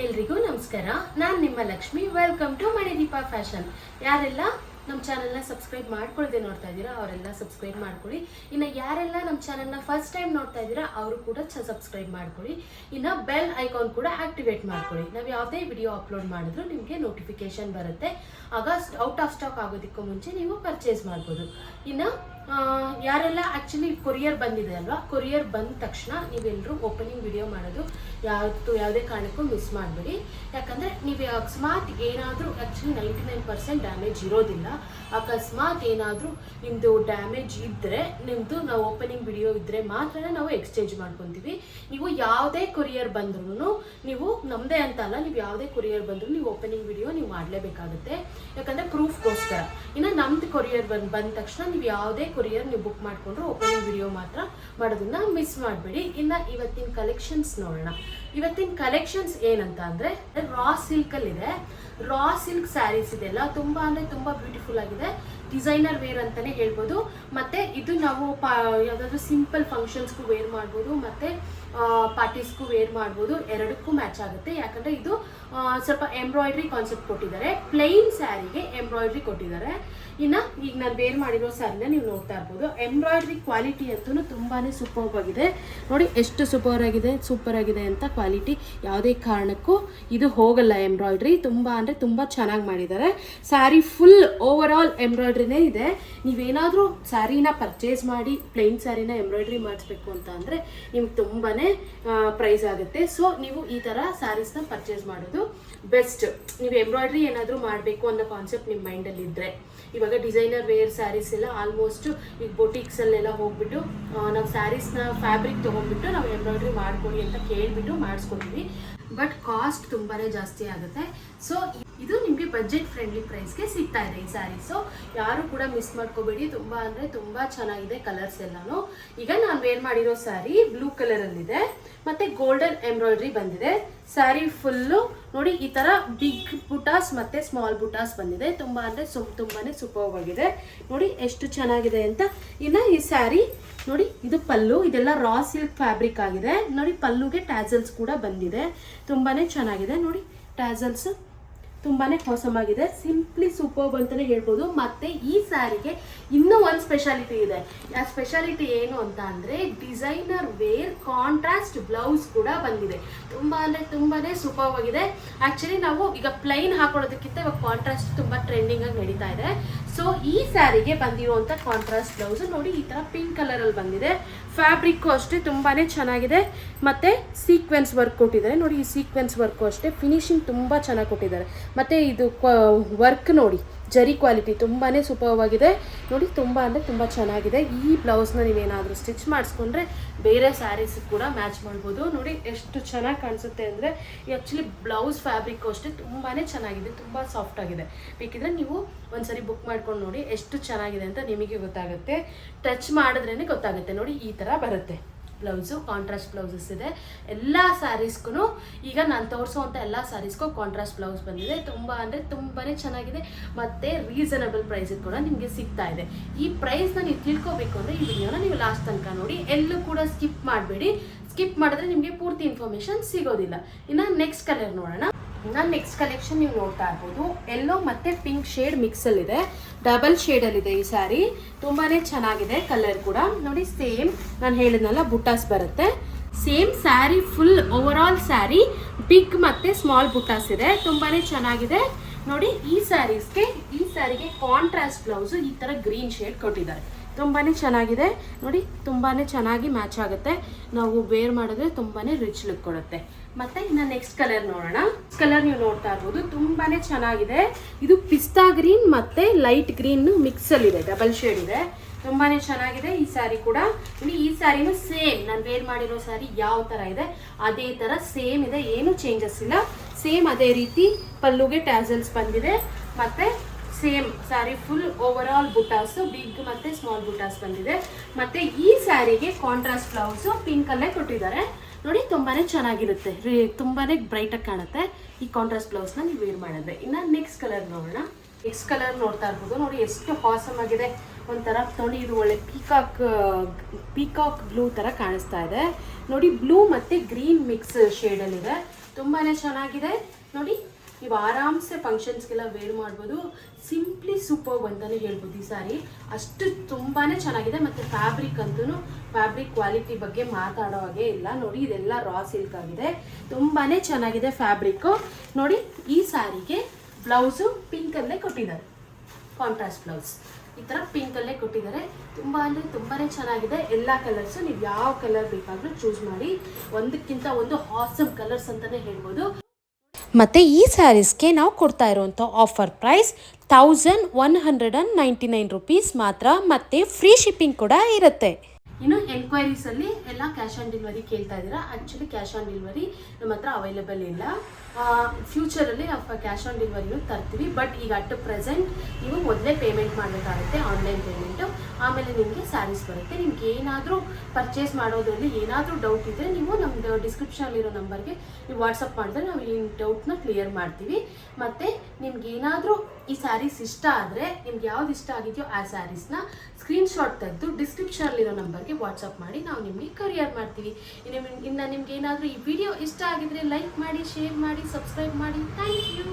ಎಲ್ರಿಗೂ ನಮಸ್ಕಾರ. ನಾನು ನಿಮ್ಮ Lakshmi. Welcome to Manideepa fashion ಯಾರೆಲ್ಲ ನಮ್ಮ ಚಾನಲ್ನ ಸಬ್ಸ್ಕ್ರೈಬ್ ಮಾಡ್ಕೊಳ್ಳದೆ ನೋಡ್ತಾ ಇದ್ದೀರಾ, ಅವರೆಲ್ಲ ಸಬ್ಸ್ಕ್ರೈಬ್ ಮಾಡ್ಕೊಳ್ಳಿ. ಇನ್ನು ಯಾರೆಲ್ಲ ನಮ್ಮ ಚಾನಲ್ನ ಫಸ್ಟ್ ಟೈಮ್ ನೋಡ್ತಾ ಇದ್ದೀರಾ, ಅವರು ಕೂಡ ಚ ಸಬ್ಸ್ಕ್ರೈಬ್ ಮಾಡ್ಕೊಳ್ಳಿ. ಇನ್ನು ಬೆಲ್ ಐಕಾನ್ ಕೂಡ ಆಕ್ಟಿವೇಟ್ ಮಾಡ್ಕೊಳ್ಳಿ. ನಾವು ಯಾವುದೇ ವಿಡಿಯೋ ಅಪ್ಲೋಡ್ ಮಾಡಿದ್ರು ನಿಮಗೆ ನೋಟಿಫಿಕೇಶನ್ ಬರುತ್ತೆ. ಆಗ ಔಟ್ ಆಫ್ ಸ್ಟಾಕ್ ಆಗೋದಕ್ಕೂ ಮುಂಚೆ ನೀವು ಪರ್ಚೇಸ್ ಮಾಡ್ಬೋದು. ಇನ್ನು ಯಾರೆಲ್ಲ ಆ್ಯಕ್ಚುಲಿ ಕೊರಿಯರ್ ಬಂದಿದೆ ಅಲ್ವಾ? ಕೊರಿಯರ್ ಬಂದ ತಕ್ಷಣ ನೀವೆಲ್ಲರೂ ಓಪನಿಂಗ್ ವಿಡಿಯೋ ಮಾಡೋದು ಯಾವತ್ತು ಯಾವುದೇ ಕಾರಣಕ್ಕೂ ಮಿಸ್ ಮಾಡಬೇಡಿ. ಯಾಕಂದರೆ ನೀವು ಅಕಸ್ಮಾತ್ ಏನಾದರೂ actually ninety nine percent damage ಇರೋದಿಲ್ಲ. ಅಕಸ್ಮಾತ್ ಏನಾದರೂ ನಿಮ್ಮದು ಡ್ಯಾಮೇಜ್ ಇದ್ದರೆ ನಿಮ್ಮದು ನಾವು ಓಪನಿಂಗ್ ವಿಡಿಯೋ ಇದ್ದರೆ ಮಾತ್ರ ನಾವು ಎಕ್ಸ್ಚೇಂಜ್ ಮಾಡ್ಕೊತೀವಿ. ನೀವು ಯಾವುದೇ ಕೊರಿಯರ್ ಬಂದ್ರೂ ನೀವು ನಮ್ಮದೇ ಅಂತ ಅಲ್ಲ, ನೀವು ಯಾವುದೇ ಕೊರಿಯರ್ ಬಂದರೂ ನೀವು ಓಪನಿಂಗ್ ವಿಡಿಯೋ ನೀವು ಮಾಡಲೇಬೇಕಾಗುತ್ತೆ. ಯಾಕಂದರೆ ಪ್ರೂಫ್ಗೋಸ್ಕರ ಇನ್ನು ನಮ್ಮದು ಕೊರಿಯರ್ ಬಂದು, ಬಂದ ತಕ್ಷಣ ನೀವು ಯಾವುದೇ ಕೊರಿಯರ್ ನೀವು ಬುಕ್ ಮಾಡಿಕೊಂಡ್ರು ಓಪನಿಂಗ್ ವಿಡಿಯೋ ಮಾತ್ರ ಮಾಡೋದನ್ನ ಮಿಸ್ ಮಾಡಬೇಡಿ. ಇನ್ನು ಇವತ್ತಿನ ಕಲೆಕ್ಷನ್ಸ್ ನೋಡೋಣ. ಇವತ್ತಿನ ಕಲೆಕ್ಷನ್ಸ್ ಏನಂತ ಅಂದರೆ ರಾ ಸಿಲ್ಕಲ್ಲಿದೆ ರಾ ಸಿಲ್ಕ್ ಸ್ಯಾರೀಸ್ ಇದೆಲ್ಲ ತುಂಬ ಅಂದರೆ ತುಂಬ ಬ್ಯೂಟಿಫುಲ್ ಆಗಿದೆ. ಡಿಸೈನರ್ ವೇರ್ ಅಂತಲೇ ಹೇಳ್ಬೋದು. ಮತ್ತು ಇದು ನಾವು ಪಾ, ಯಾವುದಾದ್ರೂ ಸಿಂಪಲ್ ಫಂಕ್ಷನ್ಸ್ಗೂ ವೇರ್ ಮಾಡ್ಬೋದು, ಮತ್ತು ಪಾರ್ಟೀಸ್ಗೂ ವೇರ್ ಮಾಡ್ಬೋದು. ಎರಡಕ್ಕೂ ಮ್ಯಾಚ್ ಆಗುತ್ತೆ. ಯಾಕಂದರೆ ಇದು ಸ್ವಲ್ಪ ಎಂಬ್ರಾಯ್ಡ್ರಿ ಕಾನ್ಸೆಪ್ಟ್ ಕೊಟ್ಟಿದ್ದಾರೆ. ಪ್ಲೈನ್ ಸ್ಯಾರಿಗೆ ಎಂಬ್ರಾಯ್ಡ್ರಿ ಕೊಟ್ಟಿದ್ದಾರೆ. ಇನ್ನು ಈಗ ನಾನು ವೇರ್ ಮಾಡಿರೋ ಸ್ಯಾರಿನ ನೀವು ನೋಡ್ತಾ ಇರ್ಬೋದು. ಎಂಬ್ರಾಯ್ಡ್ರಿ ಕ್ವಾಲಿಟಿ ಅಂತೂ ತುಂಬಾ ಸೂಪರ್ ಆಗಿದೆ ನೋಡಿ, ಎಷ್ಟು ಸೂಪರ್ ಆಗಿದೆ ಸೂಪರ್ ಆಗಿದೆ ಅಂತ ಕ್ವಾಲಿಟಿ. ಯಾವುದೇ ಕಾರಣಕ್ಕೂ ಇದು ಹೋಗಲ್ಲ ಎಂಬ್ರಾಯ್ಡ್ರಿ. ತುಂಬ ಅಂದರೆ ತುಂಬ ಚೆನ್ನಾಗಿ ಮಾಡಿದ್ದಾರೆ. ಸ್ಯಾರಿ ಫುಲ್ ಓವರ್ ಆಲ್ ಎಂಬ್ರಾಯ್ಡ್ರಿನೇ ಇದೆ, ನೀವೇನಾದರೂ ಸ್ಯಾರಿನ ಪರ್ಚೇಸ್ ಮಾಡಿ ಪ್ಲೈನ್ ಸ್ಯಾರಿನ ಎಂಬ್ರಾಯ್ಡ್ರಿ ಮಾಡಿಸ್ಬೇಕು ಅಂತ ಅಂದರೆ ನಿಮ್ಗೆ ತುಂಬಾ ಪ್ರೈಸ್ ಆಗುತ್ತೆ. ಸೊ ನೀವು ಈ ಥರ ಸ್ಯಾರೀಸ್ನ ಪರ್ಚೇಸ್ ಮಾಡೋದು. ಬೆಸ್ಟ್ ನೀವು ಎಂಬ್ರಾಯ್ಡ್ರಿ ಏನಾದರೂ ಮಾಡಬೇಕು ಅನ್ನೋ ಕಾನ್ಸೆಪ್ಟ್ ನಿಮ್ಮ ಮೈಂಡಲ್ಲಿ ಇದ್ದರೆ ಇವಾಗ ಡಿಸೈನರ್ ವೇರ್ ಸ್ಯಾರೀಸ್ ಎಲ್ಲ ಆಲ್ಮೋಸ್ಟ್ ಈಗ ಬೊಟಿಕ್ಸಲ್ಲೆಲ್ಲ ಹೋಗ್ಬಿಟ್ಟು ನಾವು ಸ್ಯಾರೀಸ್ನ ಫ್ಯಾಬ್ರಿಕ್ ತೊಗೊಂಡ್ಬಿಟ್ಟು ನಾವು ಎಂಬ್ರಾಯ್ಡ್ರಿ ಮಾಡ್ಕೊಡಿ ಅಂತ ಕೇಳಿಬಿಟ್ಟು ಮಾಡಿಸ್ಕೊತೀವಿ ಬಟ್ ಕಾಸ್ಟ್ ತುಂಬಾ ಜಾಸ್ತಿ ಆಗುತ್ತೆ. ಸೊ ಇದು ನಿಮಗೆ ಬಜೆಟ್ ಫ್ರೆಂಡ್ಲಿ ಪ್ರೈಸ್ಗೆ ಸಿಗ್ತಾ ಇದೆ ಈ ಸ್ಯಾರೀಸು ಯಾರು ಕೂಡ ಮಿಸ್ ಮಾಡ್ಕೋಬೇಡಿ. ತುಂಬ ಅಂದರೆ ತುಂಬ ಚೆನ್ನಾಗಿದೆ ಕಲರ್ಸ್ ಎಲ್ಲಾನು. ಈಗ ನಾನು ವೇರ್ ಮಾಡಿರೋ ಸ್ಯಾರಿ ಬ್ಲೂ ಕಲರಲ್ಲಿದೆ ಮತ್ತು ಗೋಲ್ಡನ್ ಎಂಬ್ರಾಯ್ಡ್ರಿ ಬಂದಿದೆ. ಸ್ಯಾರಿ ಫುಲ್ಲು ನೋಡಿ ಈ ಥರ ಬಿಗ್ ಬುಟಾಸ್ ಮತ್ತು ಸ್ಮಾಲ್ ಬುಟಾಸ್ ಬಂದಿದೆ. ತುಂಬ ಅಂದರೆ ಸು ತುಂಬಾ ಸೂಪರ್ ಆಗಿದೆ. ನೋಡಿ ಎಷ್ಟು ಚೆನ್ನಾಗಿದೆ ಅಂತ. ಇನ್ನು ಈ ಸ್ಯಾರಿ, ನೋಡಿ ಇದು ಪಲ್ಲು, ಇದೆಲ್ಲ ರಾ ಸಿಲ್ಕ್ ಫ್ಯಾಬ್ರಿಕ್ ಆಗಿದೆ. ನೋಡಿ ಪಲ್ಲುಗೆ ಟ್ಯಾಸಲ್ಸ್ ಕೂಡ ಬಂದಿದೆ. ತುಂಬಾ ಚೆನ್ನಾಗಿದೆ. ನೋಡಿ ಟ್ಯಾಸಲ್ಸ್ ತುಂಬಾ ಆಗಿದೆ ಸಿಂಪ್ಲಿ ಸೂಪರ್ಬ್ ಅಂತಲೇ ಹೇಳ್ಬೋದು. ಮತ್ತು ಈ ಸ್ಯಾರಿಗೆ ಇನ್ನೂ ಒಂದು ಸ್ಪೆಷಾಲಿಟಿ ಇದೆ. ಆ ಸ್ಪೆಷಾಲಿಟಿ ಏನು ಅಂತ ಅಂದರೆ ಡಿಸೈನರ್ ವೇರ್ ಕಾಂಟ್ರಾಸ್ಟ್ ಬ್ಲೌಸ್ ಕೂಡ ಬಂದಿದೆ. ತುಂಬ ಅಂದರೆ ತುಂಬಾ ಸೂಪರ್ಬ್ ಆಗಿದೆ. ಆ್ಯಕ್ಚುಲಿ ನಾವು ಈಗ ಪ್ಲೈನ್ ಹಾಕೊಳ್ಳೋದಕ್ಕಿಂತ ಇವಾಗ ಕಾಂಟ್ರಾಸ್ಟ್ ತುಂಬ ಟ್ರೆಂಡಿಂಗಾಗಿ ನಡೀತಾ ಇದೆ. ಸೊ ಈ ಸ್ಯಾರಿಗೆ ಬಂದಿರುವಂಥ ಕಾಂಟ್ರಾಸ್ಟ್ ಬ್ಲೌಸ್ ನೋಡಿ ಈ ಥರ ಪಿಂಕ್ ಕಲರಲ್ಲಿ ಬಂದಿದೆ. ಫ್ಯಾಬ್ರಿಕ್ಕು ಅಷ್ಟೇ ತುಂಬಾ ಚೆನ್ನಾಗಿದೆ. ಮತ್ತು ಸೀಕ್ವೆನ್ಸ್ ವರ್ಕ್ ಕೊಟ್ಟಿದ್ದಾರೆ. ನೋಡಿ ಈ ಸೀಕ್ವೆನ್ಸ್ ವರ್ಕು ಅಷ್ಟೇ ಫಿನಿಶಿಂಗ್ ತುಂಬ ಚೆನ್ನಾಗಿ ಕೊಟ್ಟಿದ್ದಾರೆ. ಮತ್ತು ಇದು ವರ್ಕ್ ನೋಡಿ. ಜರಿ ಕ್ವಾಲಿಟಿ ತುಂಬಾ ಸೂಪರ್ವಾಗಿದೆ. ನೋಡಿ, ತುಂಬ ಅಂದರೆ ತುಂಬ ಚೆನ್ನಾಗಿದೆ. ಈ ಬ್ಲೌಸ್ನ ನೀವೇನಾದರೂ ಸ್ಟಿಚ್ ಮಾಡಿಸ್ಕೊಂಡ್ರೆ ಬೇರೆ ಸ್ಯಾರೀಸ್ ಕೂಡ ಮ್ಯಾಚ್ ಮಾಡ್ಬೋದು. ನೋಡಿ, ಎಷ್ಟು ಚೆನ್ನಾಗಿ ಕಾಣಿಸುತ್ತೆ ಅಂದರೆ ಆ್ಯಕ್ಚುಲಿ ಬ್ಲೌಸ್ ಫ್ಯಾಬ್ರಿಕ್ ಅಷ್ಟೇ ತುಂಬಾ ಚೆನ್ನಾಗಿದೆ, ತುಂಬ ಸಾಫ್ಟ್ ಆಗಿದೆ. ಬೇಕಿದ್ರೆ ನೀವು ಒಂದ್ಸರಿ ಬುಕ್ ಮಾಡ್ಕೊಂಡು ನೋಡಿ, ಎಷ್ಟು ಚೆನ್ನಾಗಿದೆ ಅಂತ ನಿಮಗೆ ಗೊತ್ತಾಗುತ್ತೆ. ಟಚ್ ಮಾಡಿದ್ರೇ ಗೊತ್ತಾಗುತ್ತೆ. ನೋಡಿ, ಈ ಥರ ಬರುತ್ತೆ. ಬ್ಲೌಸು ಕಾಂಟ್ರಾಸ್ಟ್ ಬ್ಲೌಸಸ್ ಇದೆ. ಎಲ್ಲ ಸ್ಯಾರೀಸ್ಗೂ ಈಗ ನಾನು ತೋರಿಸುವಂಥ ಎಲ್ಲ ಸ್ಯಾರೀಸ್ಗೂ ಕಾಂಟ್ರಾಸ್ಟ್ ಬ್ಲೌಸ್ ಬಂದಿದೆ. ತುಂಬ ಅಂದರೆ ತುಂಬಾ ಚೆನ್ನಾಗಿದೆ. ಮತ್ತು ರೀಸನಬಲ್ ಪ್ರೈಸಿಗೆ ಕೂಡ ನಿಮಗೆ ಸಿಗ್ತಾ ಇದೆ. ಈ ಪ್ರೈಸ್ನ ನೀವು ತಿಳ್ಕೊಬೇಕು ಅಂದರೆ ಈ ವಿಡಿಯೋನ ನೀವು ಲಾಸ್ಟ್ ತನಕ ನೋಡಿ. ಎಲ್ಲೂ ಕೂಡ ಸ್ಕಿಪ್ ಮಾಡಬೇಡಿ. ಸ್ಕಿಪ್ ಮಾಡಿದ್ರೆ ನಿಮಗೆ ಪೂರ್ತಿ ಇನ್ಫಾರ್ಮೇಷನ್ ಸಿಗೋದಿಲ್ಲ. ಇನ್ನು ನೆಕ್ಸ್ಟ್ ಕಲರ್ ನೋಡೋಣ. ನಾನು ನೆಕ್ಸ್ಟ್ ಕಲೆಕ್ಷನ್ ನೀವು ನೋಡ್ತಾ ಇರ್ಬೋದು. ಎಲ್ಲೋ ಮತ್ತು ಪಿಂಕ್ ಶೇಡ್ ಮಿಕ್ಸಲ್ಲಿದೆ ಡಬಲ್ ಶೇಡಲ್ಲಿದೆ ಈ ಸ್ಯಾರಿ ತುಂಬಾ ಚೆನ್ನಾಗಿದೆ ಕಲರ್ ಕೂಡ. ನೋಡಿ ಸೇಮ್ ನಾನು ಹೇಳಿದ್ನಲ್ಲ ಬುಟಾಸ್ ಬರುತ್ತೆ. Same saree full over all saree big ಮತ್ತು ಸ್ಮಾಲ್ ಬುಟಾಸ್ ಇದೆ. ತುಂಬಾ ಚೆನ್ನಾಗಿದೆ. ನೋಡಿ ಈ ಸ್ಯಾರೀಸ್ಗೆ ಈ ಸ್ಯಾರಿಗೆ ಕಾಂಟ್ರಾಸ್ಟ್ ಬ್ಲೌಸು ಈ ಥರ ಗ್ರೀನ್ ಶೇಡ್ ಕೊಟ್ಟಿದ್ದಾರೆ. ತುಂಬಾ ಚೆನ್ನಾಗಿದೆ. ನೋಡಿ ತುಂಬಾ ಚೆನ್ನಾಗಿ ಮ್ಯಾಚ್ ಆಗುತ್ತೆ. ನಾವು ವೇರ್ ಮಾಡಿದ್ರೆ ತುಂಬಾ ರಿಚ್ ಲುಕ್ ಕೊಡುತ್ತೆ. ಮತ್ತೆ ಇನ್ನು ನೆಕ್ಸ್ಟ್ ಕಲರ್ ನೋಡೋಣ. ಕಲರ್ ನೀವು ನೋಡ್ತಾ ಇರ್ಬೋದು. ತುಂಬಾ ಚೆನ್ನಾಗಿದೆ. ಇದು ಪಿಸ್ತಾ ಗ್ರೀನ್ ಮತ್ತೆ ಲೈಟ್ ಗ್ರೀನ್ ಮಿಕ್ಸಲ್ಲಿ ಇದೆ, ಡಬಲ್ ಶೇಡ್ ಇದೆ. ತುಂಬಾ ಚೆನ್ನಾಗಿದೆ ಈ ಸ್ಯಾರಿ ಕೂಡ. ನೋಡಿ ಈ ಸ್ಯಾರಿನೂ ಸೇಮ್. ನಾನು ವೇರ್ ಮಾಡಿರೋ ಸ್ಯಾರಿ ಯಾವ ಥರ ಇದೆ, ಅದೇ ಥರ ಸೇಮ್ ಇದೆ. ಏನು ಚೇಂಜಸ್ ಇಲ್ಲ. ಸೇಮ್ ಅದೇ ರೀತಿ ಪಲ್ಲುಗೆ ಟ್ಯಾಸಲ್ಸ್ ಬಂದಿದೆ. ಮತ್ತೆ same saree full over all butas big ಮತ್ತೆ ಸ್ಮಾಲ್ ಬುಟಾಸ್ ಬಂದಿದೆ. ಮತ್ತೆ ಈ ಸ್ಯಾರಿಗೆ ಕಾಂಟ್ರಾಸ್ಟ್ ಬ್ಲೌಸ್ ಪಿಂಕ್ ಅಲ್ಲೇ ಕೊಟ್ಟಿದ್ದಾರೆ. ನೋಡಿ, ತುಂಬಾನೇ ಚೆನ್ನಾಗಿರುತ್ತೆ. ತುಂಬಾನೇ ಬ್ರೈಟ್ ಆಗಿ ಕಾಣುತ್ತೆ. ಈ ಕಾಂಟ್ರಾಸ್ಟ್ ಬ್ಲೌಸ್ನ ನೀವು ವೇರ್ ಮಾಡಿದ್ರೆ. ಇನ್ನು ನೆಕ್ಸ್ಟ್ ಕಲರ್ ನೋಡೋಣ. ನೆಕ್ಸ್ಟ್ ಕಲರ್ ನೋಡ್ತಾ ಇರ್ಬೋದು. ನೋಡಿ, ಎಷ್ಟು ಹಾಸಮ್ ಆಗಿದೆ. ಒಂಥರ ನೋಡಿ, ಇದು ಒಳ್ಳೆ ಪೀಕಾಕ್ ಪೀಕಾಕ್ ಬ್ಲೂ ಥರ ಕಾಣಿಸ್ತಾ ಇದೆ. ನೋಡಿ ಬ್ಲೂ ಮತ್ತು ಗ್ರೀನ್ ಮಿಕ್ಸ್ ಶೇಡಲ್ಲಿದೆ ತುಂಬಾ ಚೆನ್ನಾಗಿದೆ. ನೋಡಿ ನೀವು ಆರಾಮ್ಸೆ ಫಂಕ್ಷನ್ಸ್ಗೆಲ್ಲ ವೇರ್ ಮಾಡ್ಬೋದು. ಸಿಂಪ್ಲಿ ಸೂಪರ್ ಅಂತಲೇ ಹೇಳ್ಬೋದು ಈ ಸಾರಿ. ಅಷ್ಟು ತುಂಬಾ ಚೆನ್ನಾಗಿದೆ ಮತ್ತು ಫ್ಯಾಬ್ರಿಕ್ ಅಂತೂ ಫ್ಯಾಬ್ರಿಕ್ ಕ್ವಾಲಿಟಿ ಬಗ್ಗೆ ಮಾತಾಡೋ ಹಾಗೆ ಇಲ್ಲ. ನೋಡಿ, ಇದೆಲ್ಲ ರಾ ಸಿಲ್ಕ್ ಆಗಿದೆ. ತುಂಬಾ ಚೆನ್ನಾಗಿದೆ ಫ್ಯಾಬ್ರಿಕ್ಕು ನೋಡಿ, ಈ ಸಾರಿಗೆ ಬ್ಲೌಸು ಪಿಂಕಲ್ಲೇ ಕೊಟ್ಟಿದ್ದಾರೆ. ಕಾಂಟ್ರಾಸ್ಟ್ ಬ್ಲೌಸ್ ಈ ಥರ ಪಿಂಕಲ್ಲೇ ಕೊಟ್ಟಿದ್ದಾರೆ. ತುಂಬ ಅಂದರೆ ತುಂಬಾ ಚೆನ್ನಾಗಿದೆ. ಎಲ್ಲ ಕಲರ್ಸು ನೀವು ಯಾವ ಕಲರ್ ಬೇಕಾದರೂ ಚೂಸ್ ಮಾಡಿ. ಒಂದಕ್ಕಿಂತ ಒಂದು ಹಾಸಮ್ ಕಲರ್ಸ್ ಅಂತಲೇ ಹೇಳ್ಬೋದು. ಮತ್ತು ಈ ಸ್ಯಾರೀಸ್ಗೆ ನಾವು ಕೊಡ್ತಾ ಇರುವಂಥ offer price thousand one hundred and ninety nine rupees ಮಾತ್ರ ಮತ್ತು ಫ್ರೀ ಶಿಪ್ಪಿಂಗ್ ಕೂಡ ಇರುತ್ತೆ. ಇನ್ನು ಎನ್ಕ್ವೈರೀಸ್ ಅಲ್ಲಿ ಎಲ್ಲ ಕ್ಯಾಶ್ ಆನ್ ಡೆಲಿವರಿ ಕೇಳ್ತಾ ಇದ್ದೀರಾ? ಆಕ್ಚುಲಿ ಕ್ಯಾಶ್ ಆನ್ ಡೆಲಿವರಿ ನಮ್ಮ ಹತ್ರ ಅವೈಲೇಬಲ್ ಇಲ್ಲ. ಫ್ಯೂಚರಲ್ಲಿ ನಾವು ಕ್ಯಾಶ್ ಆನ್ ಡೆಲಿವರಿ ತರ್ತೀವಿ. ಬಟ್ ಈಗ ಅಟ್ ಪ್ರೆಸೆಂಟ್ ನೀವು ಮೊದಲೇ ಪೇಮೆಂಟ್ ಮಾಡಬೇಕಾಗುತ್ತೆ ಆನ್ಲೈನ್ ಪೇಮೆಂಟು ಆಮೇಲೆ ನಿಮಗೆ ಸ್ಯಾರೀಸ್ ಬರುತ್ತೆ. ನಿಮ್ಗೆ ಏನಾದರೂ ಪರ್ಚೇಸ್ ಮಾಡೋದ್ರಲ್ಲಿ ಏನಾದರೂ ಡೌಟ್ ಇದ್ದರೆ ನೀವು ನಮ್ಮದು ಡಿಸ್ಕ್ರಿಪ್ಷನಲ್ಲಿರೋ ನಂಬರ್ಗೆ ನೀವು ವಾಟ್ಸಪ್ ಮಾಡಿದ್ರೆ ನಾವು ಈ ಡೌಟ್ನ ಕ್ಲಿಯರ್ ಮಾಡ್ತೀವಿ. ಮತ್ತು ನಿಮ್ಗೆ ಏನಾದರೂ ಈ ಸ್ಯಾರೀಸ್ ಇಷ್ಟ ಆದರೆ, ನಿಮ್ಗೆ ಯಾವ್ದು ಇಷ್ಟ ಆಗಿದೆಯೋ ಆ ಸ್ಯಾರೀಸ್ನ ಸ್ಕ್ರೀನ್ಶಾಟ್ ತೆಗೆದು ಡಿಸ್ಕ್ರಿಪ್ಷನಲ್ಲಿರೋ ನಂಬರ್ಗೆ ವಾಟ್ಸಪ್ ಮಾಡಿ ನಾವು ನಿಮಗೆ ಕರಿಯರ್ ಮಾಡ್ತೀವಿ. ಇನ್ನು ಇನ್ನು ನಿಮ್ಗೆ ಏನಾದರೂ ಈ ವಿಡಿಯೋ ಇಷ್ಟ ಆಗಿದ್ರೆ ಲೈಕ್ ಮಾಡಿ ಶೇರ್ ಮಾಡಿ ಸಬ್ಸ್ಕ್ರೈಬ್ ಮಾಡಿ. Thank you